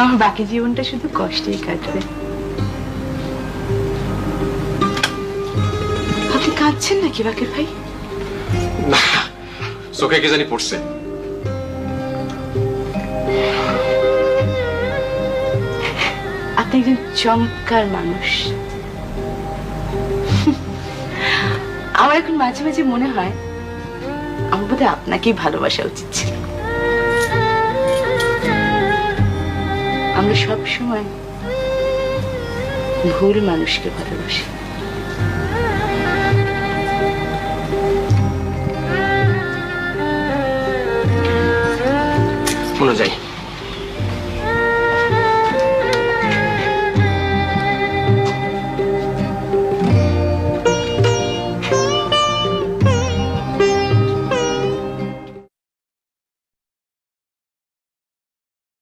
আমার বাকি জীবনটা শুধু কষ্টেই কাটবে। আপনি কাঁদছেন নাকি বাকের ভাই? চোখে কে জানি পড়ছে। আপনি একজন চমৎকার মানুষ। আমার এখন মাঝে মাঝে মনে হয় আমার বোধহয় আপনাকেই ভালোবাসা উচিত ছিল। আমরা সব সময় ভুল মানুষকে ভালোবাসি। যাই।